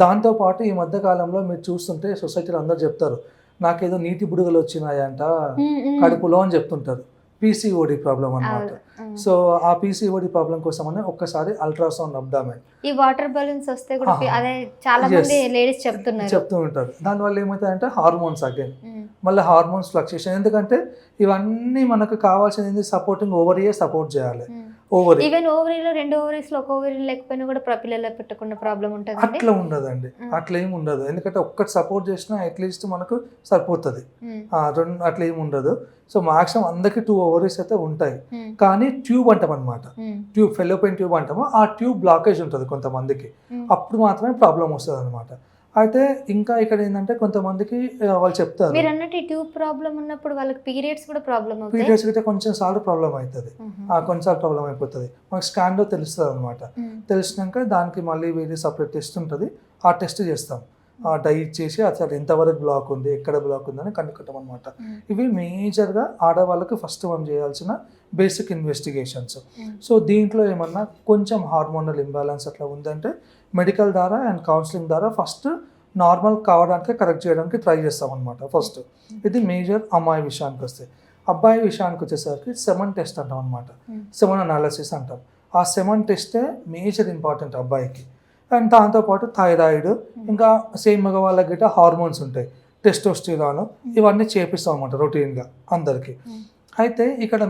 దాంతో పాటు ఈ మధ్య కాలంలో మీరు చూస్తుంటే సొసైటీలో అందరు చెప్తారు నాకేదో నీటి బుడగలు వచ్చినాయంట. కడుపులో అని చెప్తుంటారు పీసీఓడి ప్రాబ్లం అవును. సో ఆ పీసీఓడి ప్రాబ్లం కోసం అని ఒక్కసారి అల్ట్రాసౌండ్ అబ్డామెన్ ఈ వాటర్ బలూన్స్ వస్తే కూడా. అదే చాలా. మంది లేడీస్ చెప్తున్నారు చెప్తూ ఉంటారు దానివల్ల ఏమవుతాయంటే హార్మోన్స్ అగైన్ మళ్ళీ హార్మోన్స్ ఫ్లక్చుయేషన్ ఎందుకంటే ఇవన్నీ మనకు కావాల్సింది సపోర్టింగ్ ఓవరియే సపోర్ట్ చేయాలి. ఓవరీ ఈవెన్ ఓవరీలో రెండు ఓవరీస్లో ఒక ఓవరీ లేకపోయినా కూడా ప్ర- పిల్లలు పెట్టకుండా ప్రాబ్లం ఉంటుందండి. అట్లా ఉండదండి. అట్లా ఏమి ఉండదు. ఎందుకంటే ఒక్కటి సపోర్ట్ చేసినా అట్లీస్ట్ మనకు సరిపోతుంది. రెండు అట్లా ఏమి ఉండదు. సో మాక్సిమం అందరికి టూ ఓవరీస్ అయితే ఉంటాయి. కానీ ట్యూబ్ అంటాం అనమాట ట్యూబ్ ఫెలోపెన్ ట్యూబ్ అంటాము? ఆ ట్యూబ్ బ్లాకేజ్ ఉంటుంది కొంతమందికి. అప్పుడు మాత్రమే ప్రాబ్లం వస్తుంది అనమాట అయితే ఇంకా ఇక్కడ ఏంటంటే కొంతమందికి వాళ్ళు చెప్తారు. మీరు అన్నట్టు ట్యూబ్ ప్రాబ్లం ఉన్నప్పుడు వాళ్ళకి పీరియడ్స్ కూడా ప్రాబ్లం పీరియడ్స్ అయితే కొంచెం సార్లు ప్రాబ్లం అవుతుంది. ఉహు, ఆ కొంచెం ప్రాబ్లం అయిపోతుంది. మనకి స్కాన్లో తెలుస్తుంది అనమాట తెలిసినాక దానికి మళ్ళీ వేరే సపరేట్ టెస్ట్ ఉంటుంది. ఆ టెస్ట్ చేస్తాం. ఆ డై చేసి అసలు ఎంతవరకు బ్లాక్ ఉంది ఎక్కడ బ్లాక్ ఉందని కనుక్కుంటాం అనమాట ఇవి మేజర్గా ఆడవాళ్ళకి ఫస్ట్ మనం చేయాల్సిన బేసిక్ ఇన్వెస్టిగేషన్స్. సో దీంట్లో ఏమన్నా కొంచెం హార్మోనల్ ఇంబ్యాలెన్స్ అట్లా ఉందంటే మెడికల్ ద్వారా అండ్ కౌన్సిలింగ్ ద్వారా ఫస్ట్ నార్మల్ కావడానికి కరెక్ట్ చేయడానికి ట్రై చేస్తాం అనమాట ఫస్ట్. ఇది మేజర్ అమ్మాయి విషయానికి వస్తే. అబ్బాయి విషయానికి వచ్చేసరికి సెమన్ టెస్ట్ అంటాం అనమాట. సెమన్ అనాలిసిస్ అంటాం. ఆ సెమన్ టెస్టే మేజర్ ఇంపార్టెంట్ అబ్బాయికి. అండ్ దాంతోపాటు థైరాయిడ్ ఇంకా సేమ్ మగవాళ్ళకి గిట్ట హార్మోన్స్ ఉంటాయి టెస్టోస్టిరాన్ ఇవన్నీ చేపిస్తాం అనమాట రొటీన్గా అందరికీ. అయితే ఇక్కడ